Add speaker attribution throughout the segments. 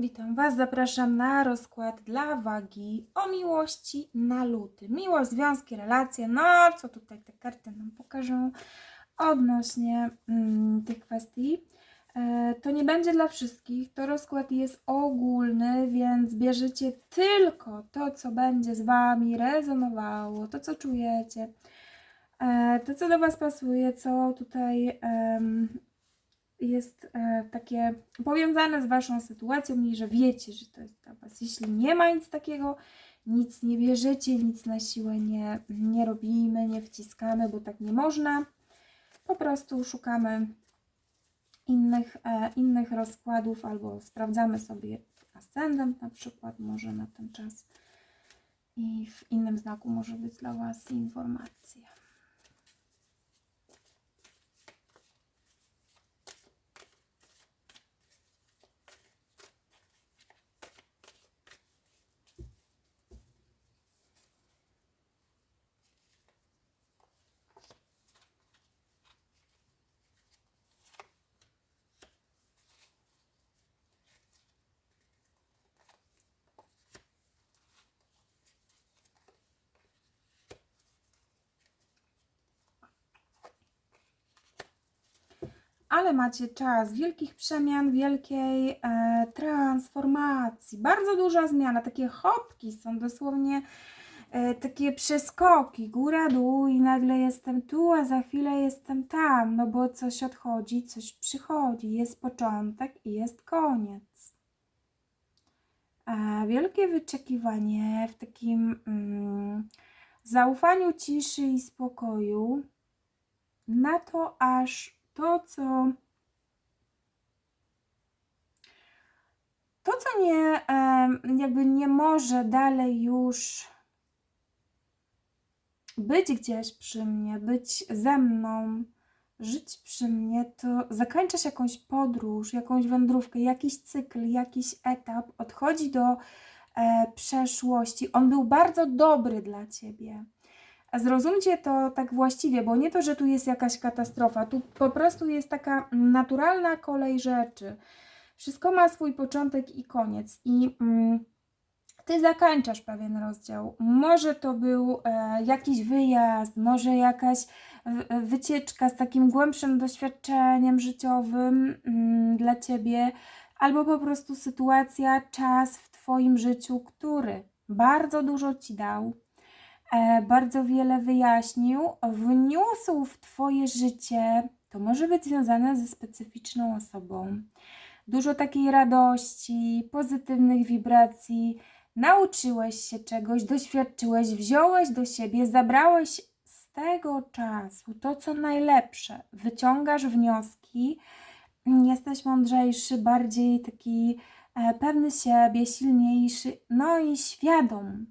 Speaker 1: Witam Was, zapraszam na rozkład dla wagi o miłości na luty. Miłość, związki, relacje, no co tutaj te karty nam pokażą odnośnie mm, tych kwestii. E, to nie będzie dla wszystkich, to rozkład jest ogólny, więc bierzecie tylko to, co będzie z Wami rezonowało, to, co czujecie, e, to, co do Was pasuje, co tutaj em, jest e, takie powiązane z Waszą sytuacją i że wiecie, że to jest dla Was. Jeśli nie ma nic takiego, nic nie bierzecie, nic na siłę nie, nie robimy, nie wciskamy, bo tak nie można. Po prostu szukamy innych, e, innych rozkładów albo sprawdzamy sobie ascendent na przykład, może na ten czas. I w innym znaku może być dla Was informacja. Ale macie czas wielkich przemian, wielkiej e, transformacji. Bardzo duża zmiana, takie hopki są dosłownie e, takie przeskoki, góra, dół i nagle jestem tu, a za chwilę jestem tam, no bo coś odchodzi, coś przychodzi, jest początek i jest koniec. E, wielkie wyczekiwanie w takim mm, zaufaniu ciszy i spokoju. Na to, aż to, co to, co nie, jakby nie może dalej już być gdzieś przy mnie, być ze mną, żyć przy mnie, to zakończysz jakąś podróż, jakąś wędrówkę, jakiś cykl, jakiś etap, odchodzi do e, przeszłości. On był bardzo dobry dla ciebie. Zrozumcie to tak właściwie, bo nie to, że tu jest jakaś katastrofa, tu po prostu jest taka naturalna kolej rzeczy. Wszystko ma swój początek i koniec. I mm, ty zakończasz pewien rozdział. Może to był e, jakiś wyjazd, może jakaś wycieczka z takim głębszym doświadczeniem życiowym mm, dla ciebie, albo po prostu sytuacja, czas w twoim życiu, który bardzo dużo ci dał, bardzo wiele wyjaśnił, wniósł w Twoje życie, to może być związane ze specyficzną osobą. Dużo takiej radości, pozytywnych wibracji, nauczyłeś się czegoś, doświadczyłeś, wziąłeś do siebie, zabrałeś z tego czasu to, co najlepsze, wyciągasz wnioski, jesteś mądrzejszy, bardziej taki e, pewny siebie, silniejszy, no i świadom.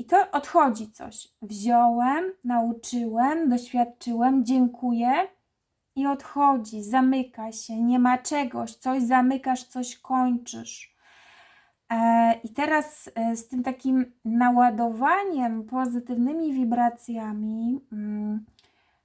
Speaker 1: I to odchodzi coś. Wziąłem, nauczyłem, doświadczyłem, dziękuję i odchodzi, zamyka się, nie ma czegoś, coś zamykasz, coś kończysz. E, I teraz e, z tym takim naładowaniem, pozytywnymi wibracjami, mm,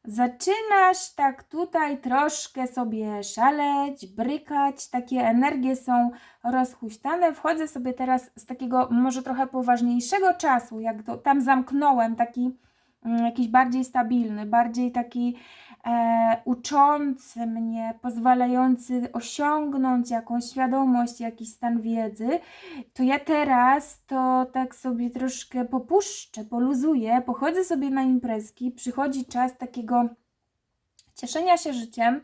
Speaker 1: zaczynasz tak tutaj troszkę sobie szaleć, brykać, takie energie są rozhuśtane. Wchodzę sobie teraz z takiego może trochę poważniejszego czasu, jak to tam zamknąłem, taki mm, jakiś bardziej stabilny, bardziej taki e, uczący mnie, pozwalający osiągnąć jakąś świadomość, jakiś stan wiedzy, to ja teraz to tak sobie troszkę popuszczę, poluzuję, pochodzę sobie na imprezki, przychodzi czas takiego cieszenia się życiem,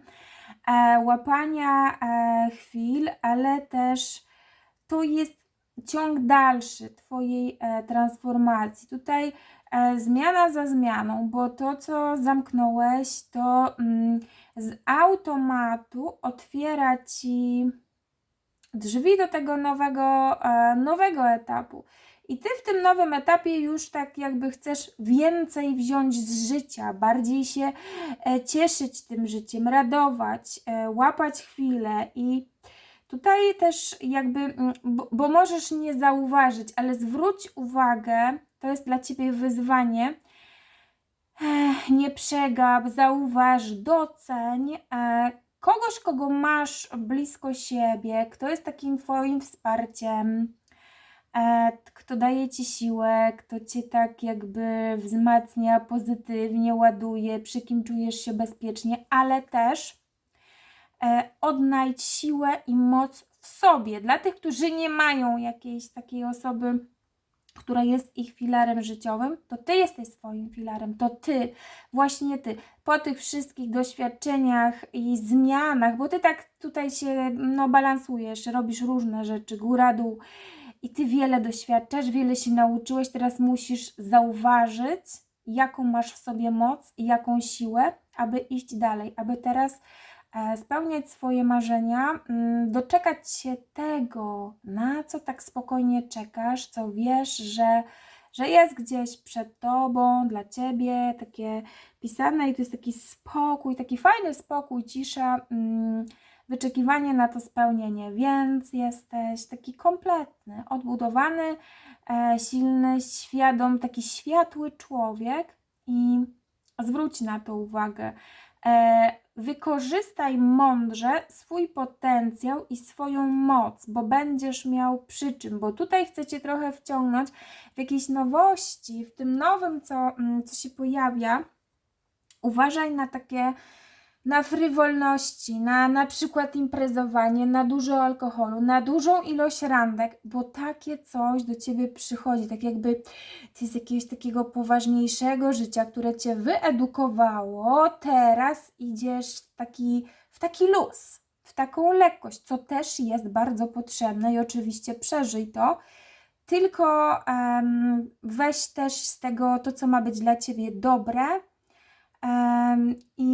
Speaker 1: e, łapania e, chwil, ale też to jest ciąg dalszy Twojej e, transformacji. Tutaj e, zmiana za zmianą, bo to, co zamknąłeś, to mm, z automatu otwiera Ci drzwi do tego nowego, e, nowego etapu. I ty w tym nowym etapie już tak jakby chcesz więcej wziąć z życia, bardziej się cieszyć tym życiem, radować, łapać chwilę i tutaj też jakby, mm, bo, bo możesz nie zauważyć, ale zwróć uwagę, to jest dla ciebie wyzwanie. Nie przegap, zauważ, doceń, e, kogoś, kogo masz blisko siebie, kto jest takim Twoim wsparciem, e, kto daje Ci siłę, kto Cię tak jakby wzmacnia, pozytywnie ładuje, przy kim czujesz się bezpiecznie, ale też odnajdź siłę i moc w sobie. Dla tych, którzy nie mają jakiejś takiej osoby, która jest ich filarem życiowym, to ty jesteś swoim filarem, to ty, właśnie ty, po tych wszystkich doświadczeniach i zmianach, bo ty tak tutaj się no, balansujesz, robisz różne rzeczy, góra, dół i ty wiele doświadczasz, wiele się nauczyłeś, teraz musisz zauważyć, jaką masz w sobie moc i jaką siłę, aby iść dalej, aby teraz e, spełniać swoje marzenia, mm, doczekać się tego, na co tak spokojnie czekasz, co wiesz, że, że jest gdzieś przed tobą, dla ciebie, takie pisane i to jest taki spokój, taki fajny spokój, cisza, mm, wyczekiwanie na to spełnienie, więc jesteś taki kompletny, odbudowany, e, silny, świadom, taki światły człowiek i zwróć na to uwagę. Wykorzystaj mądrze swój potencjał i swoją moc, bo będziesz miał przy czym, bo tutaj chcecie trochę wciągnąć w jakieś nowości, w tym nowym, co, mm, co się pojawia. Uważaj na takie na frywolności, na na przykład imprezowanie, na dużo alkoholu, na dużą ilość randek, bo takie coś do ciebie przychodzi, tak jakby ty z jakiegoś takiego poważniejszego życia, które cię wyedukowało, teraz idziesz w taki, w taki luz, w taką lekkość, co też jest bardzo potrzebne i oczywiście przeżyj to. Tylko em, weź też z tego to, co ma być dla ciebie dobre, i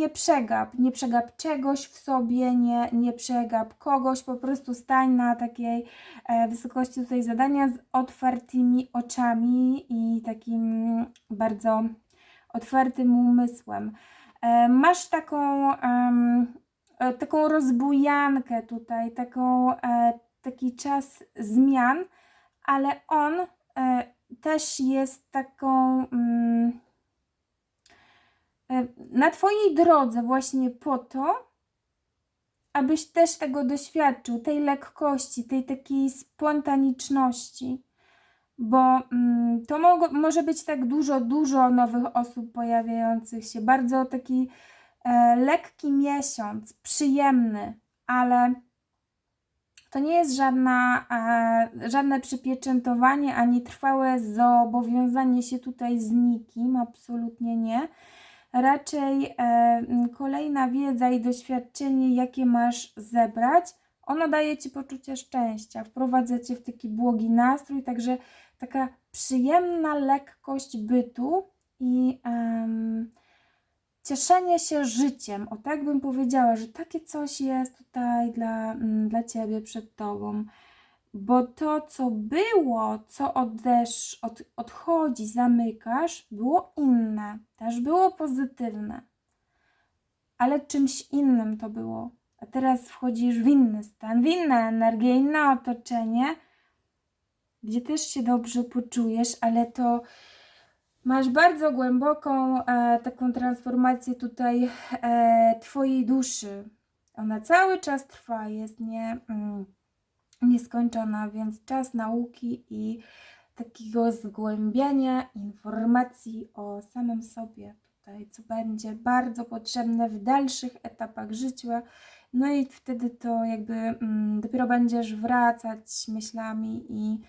Speaker 1: nie przegap, nie przegap czegoś w sobie, nie, nie przegap kogoś, po prostu stań na takiej e, wysokości tutaj zadania z otwartymi oczami i takim bardzo otwartym umysłem. E, masz taką, e, taką rozbujankę tutaj, taką, taki czas zmian, ale on też jest taką. E, na Twojej drodze właśnie po to, abyś też tego doświadczył, tej lekkości, tej takiej spontaniczności, bo mm, to może być tak dużo, dużo nowych osób pojawiających się, bardzo taki e, lekki miesiąc, przyjemny, ale to nie jest żadna, e, żadne przypieczętowanie ani trwałe zobowiązanie się tutaj z nikim, absolutnie nie raczej e, kolejna wiedza i doświadczenie, jakie masz zebrać, ono daje ci poczucie szczęścia, wprowadza cię w taki błogi nastrój, także taka przyjemna lekkość bytu i em, cieszenie się życiem. O tak bym powiedziała, że takie coś jest tutaj dla, dla ciebie przed tobą. Bo to, co było, co odesz, od, odchodzi, zamykasz, było inne, też było pozytywne, ale czymś innym to było. A teraz wchodzisz w inny stan, w inne energie, inne otoczenie, gdzie też się dobrze poczujesz, ale to masz bardzo głęboką e, taką transformację tutaj e, Twojej duszy. Ona cały czas trwa, jest nie. Mm, nieskończona, więc czas nauki i takiego zgłębiania informacji o samym sobie tutaj, co będzie bardzo potrzebne w dalszych etapach życia. No i wtedy to jakby mm, dopiero będziesz wracać myślami i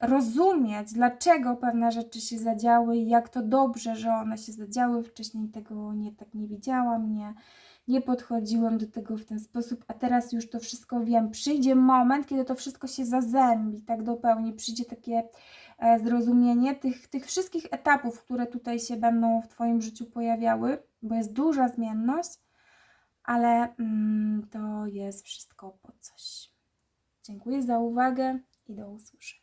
Speaker 1: rozumieć, dlaczego pewne rzeczy się zadziały i jak to dobrze, że one się zadziały. Wcześniej tego nie tak nie widziałam, nie, nie podchodziłem do tego w ten sposób, a teraz już to wszystko wiem. Przyjdzie moment, kiedy to wszystko się zazębi tak do pełni, przyjdzie takie e, zrozumienie tych, tych wszystkich etapów, które tutaj się będą w Twoim życiu pojawiały, bo jest duża zmienność, ale mm, to jest wszystko po coś. Dziękuję za uwagę i do usłyszenia.